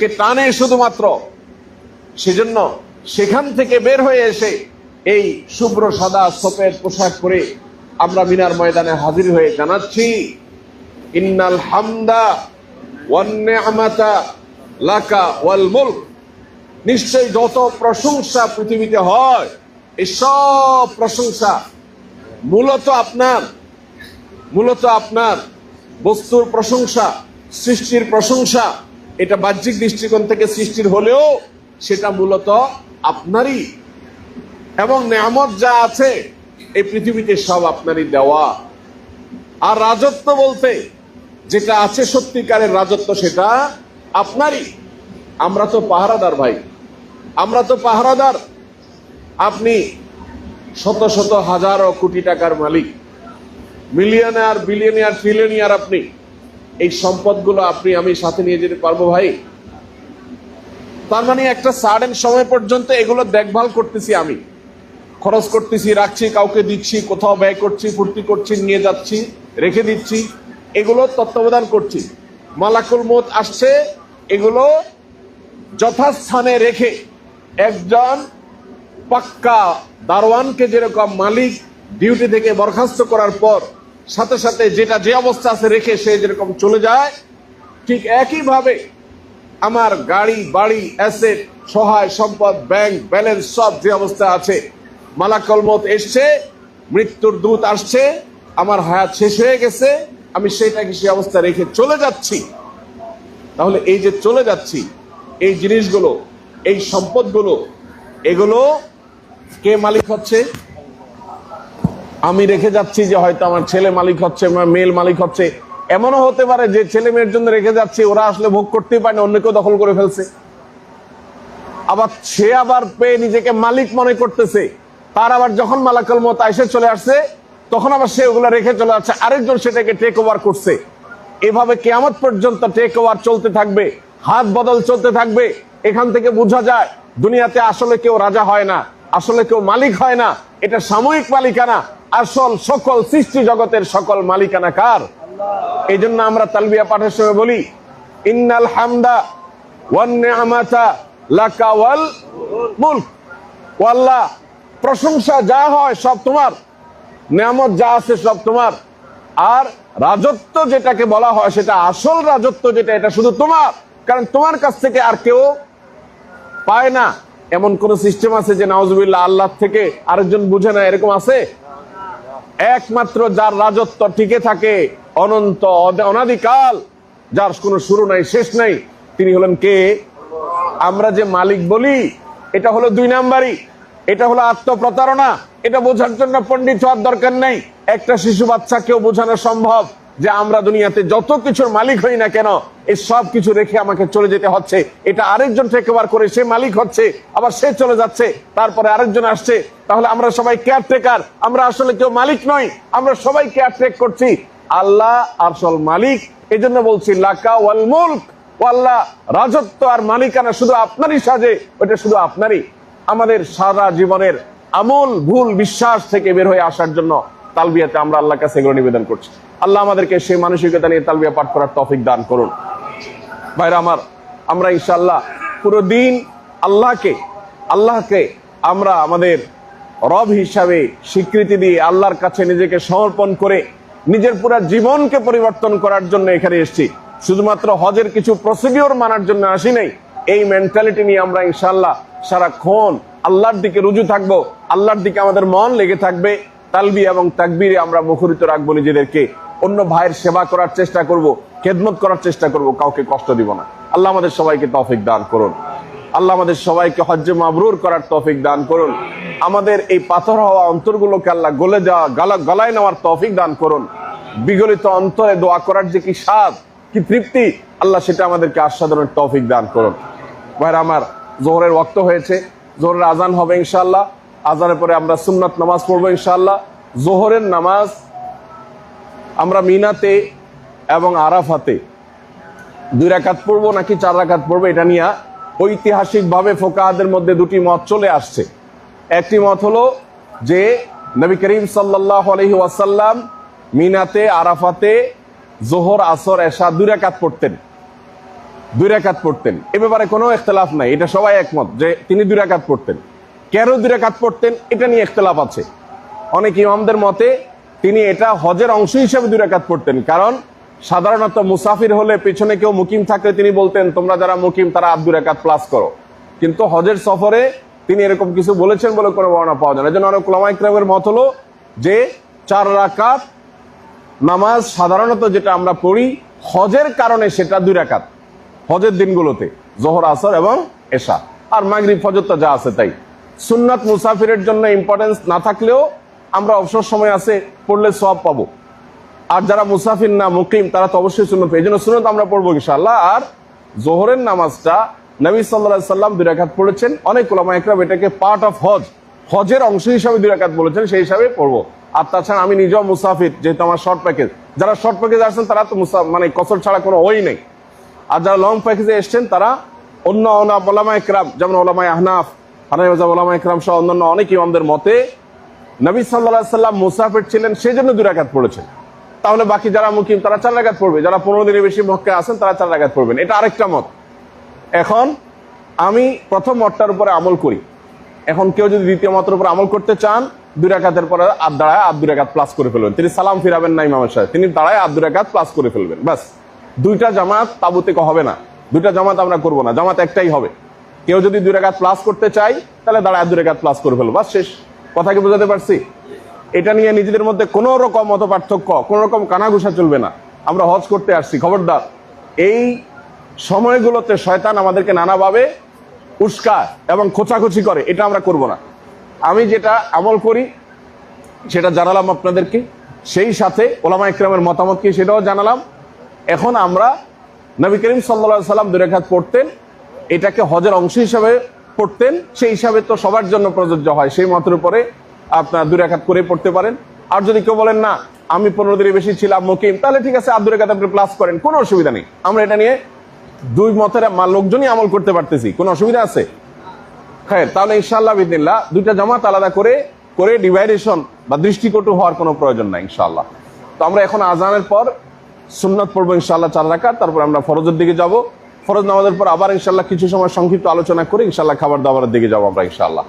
কে টানে শুধুমাত্র। সেজন্য সেখান থেকে বের হয়ে এসে এই শুভ্র সাদা সফেদ পোশাক পরে আমরা মিনার ময়দানে হাজির হয়ে জানাচ্ছি, ইন্নাল হামদা ওয়ান লাকা ওয়াল মুলক। নিশ্চয় যত প্রশংসা পৃথিবীতে হয়, এই সব প্রশংসা মূলত আপনার মূলত আপনার বস্তুর প্রশংসা, সৃষ্টির প্রশংসা এটা বাহ্যিক দৃষ্টিকোণ থেকে সৃষ্টির হলেও সেটা মূলত আপনারই। এবং নেয়ামত যা আছে, এই পৃথিবীতে সব আপনারই দেওয়া। আর রাজত্ব বলতে যেটা আছে সত্যিকারের রাজত্ব, সেটা আপনারই। আমরা তো পাহারাদার ভাই। আমরা তো পাহারাদার। আপনি শত শত হাজারো কোটি টাকার মালিক। মিলিয়নার, বিলিয়নিয়ার, ট্রিলিয়নিয়ার আপনি। এই সম্পদগুলো আপনি, আমি সাথে নিয়ে যেতে পারব ভাই? তার মানে একটা সার্ডেন সময় পর্যন্ত এগুলো দেখভাল করতেছি আমি। খরচ করতেছি, রাখছি, কাউকে দিচ্ছি, কোথাও ব্যয় করছি, ফুর্তি করছি, নিয়ে যাচ্ছি, রেখে দিচ্ছি, এগুলো তত্ত্বাবধান করছি। মালাকুল মত আসছে, এগুলো যথাস্থানে রেখে একজন পাক্কা দারোয়ানকে যেরকম মালিক ডিউটি থেকে বরখাস্ত করার পর সাথে সাথে যেটা যে অবস্থা আছে রেখে সে যেরকম চলে যায়, ঠিক একইভাবে আমার গাড়ি, বাড়ি অ্যাসেট সহায় সম্পদ ব্যাংক ব্যালেন্স সব যে অবস্থা আছে মালাকল মত এসছে, মৃত্যুর দূত আসছে, আমার হায়াত শেষ হয়ে গেছে, আমি সেটাকে সে অবস্থা রেখে চলে যাচ্ছি। তাহলে এই যে চলে যাচ্ছি, এই জিনিসগুলো, এই সম্পদগুলো, এগুলো কে মালিক হচ্ছে? আমি রেখে যাচ্ছি যে হয়তো আমার ছেলে মালিক হচ্ছে মেল মালিক হচ্ছে। এমনও হতে পারে যে ছেলে মেয়ের জন্য রেখে যাচ্ছি, ওরা আসলে ভোগ করতেই পারে না অন্য কেউ দখল করে ফেলছে। আবার সে আবার পেয়ে নিজেকে মালিক মনে করতেছে। তার আবার যখন মালাকল মত এসে চলে আসছে, তখন আবার সে ওগুলো রেখে চলে আসছে আরেকজন সেটাকে টেক ওভার করছে। এভাবে কেয়ামত পর্যন্ত টেক ওভার চলতে থাকবে, হাত বদল চলতে থাকবে। এখান থেকে বোঝা যায়, দুনিয়াতে আসলে কেউ রাজা হয় না, আসলে কেউ মালিক হয় না। এটা সাময়িক মালিকানা। আসল সকল সৃষ্টি জগতের সকল মালিকানা কার? এই জন্য আমরা তালবিয়া পাঠের সময় বলি, ইন্নাল হামদা ওয়ান নি'মাতা লাকা ওয়াল মুলক। প্রশংসা যা হয় সব তোমার, নিয়ামত যা আছে সব তোমার। আর রাজত্ব যেটাকে বলা হয় সেটা আসল রাজত্ব যেটা, এটা শুধু তোমার। কারণ তোমার কাছ থেকে আর কেউ পায় না। এমন কোন সিস্টেম আছে যে নাউজুবিল্লাহ আল্লাহ থেকে আরেকজন বুঝে না এরকম আছে? একমাত্র যার রাজত্ব টিকে থাকে অনন্ত অনাদিকাল, যার কোনো শুরু নাই, শেষ নাই, তিনি হলেন কে? আমরা যে মালিক বলি, এটা হলো দুই নাম্বারই। এটা হলো আত্মপ্রতারণা। এটা বোঝার জন্য পণ্ডিত হওয়ার দরকার নেই। একটা শিশু বাচ্চা কেউ বোঝানো সম্ভব। যে আমরা দুনিয়াতে যত কিছুর মালিক হই না কেন, এই সব কিছু রেখে আমাকে চলে যেতে হচ্ছে। এটা আরেকজন টেকওভার করে সে মালিক হচ্ছে, আবার সে চলে যাচ্ছে, তারপরে আরেকজন আসছে। তাহলে আমরা সবাই কেয়ারটেকার আমরা আসলে কেউ মালিক নই, আমরা সবাই কেয়ারটেক করছি। আল্লাহ আসল মালিক এই জন্য বলছি, লাকা ওয়াল মুলক আল্লাহ, রাজত্ব আর মালিকানা শুধু আপনারই সাজে ওটা শুধু আপনারই। আমাদের সারা জীবনের আমূল ভুল, বিশ্বাস থেকে বের হয়ে আসার জন্য তালবিয়াতে আমরা আল্লাহর কাছে এগুলো নিবেদন করছি। আল্লাহ আমাদেরকে সেই মানসিকতা নিয়ে তালবিয়া পাঠ করার তফিক দান করুন। ভাইরা আমার, আমরা ইনশাল্লাহ পুরো দিন আল্লাহকে আল্লাহকে আমরা আমাদের রব হিসাবে স্বীকৃতি দিয়ে আল্লাহর কাছে নিজেকে সমর্পণ করে নিজের পুরো জীবনকে পরিবর্তন করার জন্য এখানে এসেছি। শুধুমাত্র হজের কিছু প্রসিডিওর মানার জন্য আসি নাই। এই মেন্টালিটি নিয়ে আমরা ইনশাল্লাহ সারাক্ষণ আল্লাহর দিকে রুজু থাকব, আল্লাহর দিকে আমাদের মন লেগে থাকবে। তালবি এবং তাকবিরে আমরা মুখরিত রাখব নিজেদেরকে। অন্য ভাইয়ের সেবা করার চেষ্টা করব, খেদমত করার চেষ্টা করব, কাউকে কষ্ট দিব না। আল্লাহ আমাদের সবাইকে তৌফিক দান করুন। আল্লাহ আমাদের সবাইকে হজ্জে মাবরুর করার তৌফিক দান করুন। আমাদের এই পাথর হওয়া অন্তরগুলোকে আল্লাহ গলে যাওয়া গালা, গলায় নেওয়ার তৌফিক দান করুন। বিগলিত অন্তরে দোয়া করার যে কি স্বাদ, কি তৃপ্তি, আল্লাহ সেটা আমাদেরকে আস্বাদনের তৌফিক দান করুন। ভাইরা আমার জোহরের ওক্ত হয়েছে। জোহরের আজান হবে ইনশাল্লাহ আজানের পরে আমরা সুন্নাত নামাজ পড়ব ইনশাল্লাহ জোহরের নামাজ আমরা মিনাতে এবং আরাফাতে দুই রাকাত পড়ব নাকি চার রাকাত পড়ব এটা নিয়ে ঐতিহাসিক ভাবে ফোকাহাদের মধ্যে দুটি মত চলে আসছে। একটি মত হলো যে নবী করিম সাল্লাহ আলহি ওয়াসাল্লাম মিনাতে, আরাফাতে, জোহর, আসর, এশা দুই রাকাত পড়তেন। দুই রাকাত পড়তেন। এ ব্যাপারে কোনো ইখতলাফ নাই, এটা সবাই একমত যে তিনি দুই রাকাত পড়তেন। কেন দুই রাকাত পড়তেন এটা নিয়ে ইখতলাফ আছে। অনেক ইমামদের মতে তিনি এটা হজের অংশ হিসেবে দুই রাকাত পড়তেন কারণ সাধারণত মুসাফির হলে পেছনে কেউ মুকিম থাকলে তিনি বলতেন, তোমরা যারা মুকিম, তারা আব্দুর একাত প্লাস করো। কিন্তু হজের সফরে তিনি এরকম কিছু বলেছেন বলে কোনো বর্ণনা পাওয়া যায় না। এই জন্য অনেক ওলামাইক্রামের মত হলো যে, চার রাকাত নামাজ সাধারণত যেটা আমরা পড়ি, হজের কারণে সেটা দুই রাকাত। হজের দিনগুলোতে, জোহর, আসর এবং এশা। আর মাগরিব তো যা আছে তাই। সুন্নাত মুসাফিরের জন্য ইম্পর্টেন্স না থাকলেও আমরা অবসর সময় আছে, পড়লে সব পাবো। আর যারা মুসাফির না মুকিম তারা তো অবশ্যই সুন্নত। এই জন্য সুন্নত আমরা পড়ব ইনশাআল্লাহ। আর জোহরের নামাজটা নবী সাল্লাহ সাল্লাম দুই রাকাত পড়েছেন। অনেক ওলামা একরাম এটাকে পার্ট অফ হজ, হজের অংশ হিসাবে দুই রাকাত বলেছেন, সেই হিসাবে পড়ব। আর তাছাড়া আমি নিজেও মুসাফির, যেহেতু আমার শর্ট প্যাকেজ যারা শর্ট প্যাকেজ আসছেন, তারা তো মুসা মানে কসর ছাড়া কোনো ওই নেই। আর যারা লং প্যাকেজে এসছেন, তারা অন্য অনা- ওলামা একরাম, যেমন ওলামায় আহনাফ হানাই ওলামা একরাম সহ অন্যান্য অনেক ইমামদের মতে নবী সাল্লাহ সাল্লাম মুসাফির ছিলেন সেই জন্য দুই রাকাত পড়েছেন। তাহলে বাকি যারা মুকিম, তারা চার রাকাত পড়বে। যারা পনেরো দিনের বেশি মক্কে আছেন, তারা চার রাকাত পড়বেন। এটা আরেকটা মত। এখন আমি প্রথম মতটার উপরে আমল করি। এখন কেউ যদি দ্বিতীয় মতের উপর আমল করতে চান, দুই রাকাতের পরে আদ দাঁড়ায় আদ দুই প্লাস করে ফেলবেন। তিনি সালাম ফিরাবেন না ইমামের সাহেব তিনি দাঁড়ায় আদ দুই প্লাস করে ফেলবেন। বাস দুইটা জামাত তাবুতে হবে না। দুইটা জামাত আমরা করব না। জামাত একটাই হবে। কেউ যদি দুই রাকাত প্লাস করতে চাই তাহলে দাঁড়ায় দুই রাকাত প্লাস করে ফেলব। বাস শেষ। কথা কি বোঝাতে পারছি? এটা নিয়ে নিজেদের মধ্যে কোনো রকম মত পার্থক্য, কোন রকম কানাঘুষা চলবে না। আমরা হজ করতে আসছি। খবরদার, এই সময়গুলোতে শয়তান আমাদেরকে নানাভাবে উস্কা এবং খোঁচাখুচি করে। এটা আমরা করব না। আমি যেটা আমল করি, সেটা জানালাম আপনাদেরকে। সেই সাথে ওলামা ইকরামের মতামত কি সেটাও জানালাম। এখন আমরা নবী করিম সাল্লা সাল্লাম দুরেখাত পড়তেন। এটাকে হজের অংশ হিসাবে পড়তেন, সেই হিসাবে তো সবার জন্য প্রযোজ্য হয়। সেই মতের উপরে আপনার দুরেখাত করে পড়তে পারেন। আর যদি কেউ বলেন, না, আমি পনেরো দিনের বেশি ছিলাম, মুকিম, তাহলে ঠিক আছে আব্দুর রেখাত আপনি প্লাস করেন, কোনো অসুবিধা নেই। আমরা এটা নিয়ে দুই মতের লোকজনই আমল করতে পারতেছি। কোনো অসুবিধা আছে? হ্যাঁ তাহলে ইনশাল্লাহ বিদিল্লাহ দুইটা জামাত আলাদা করে করে ডিভাইডেশন বা দৃষ্টিকটু হওয়ার কোনো প্রয়োজন নাই ইনশাল্লাহ তো আমরা এখন আজানের পর সুন্নত পড়ব ইনশাল্লাহ চার রাকাত, তারপর আমরা ফরজের দিকে যাব। ফরজ নামাজের পর আবার ইনশাল্লাহ কিছু সময় সংক্ষিপ্ত আলোচনা করে ইনশাল্লাহ খাবার দাবারের দিকে যাব আমরা ইনশাল্লাহ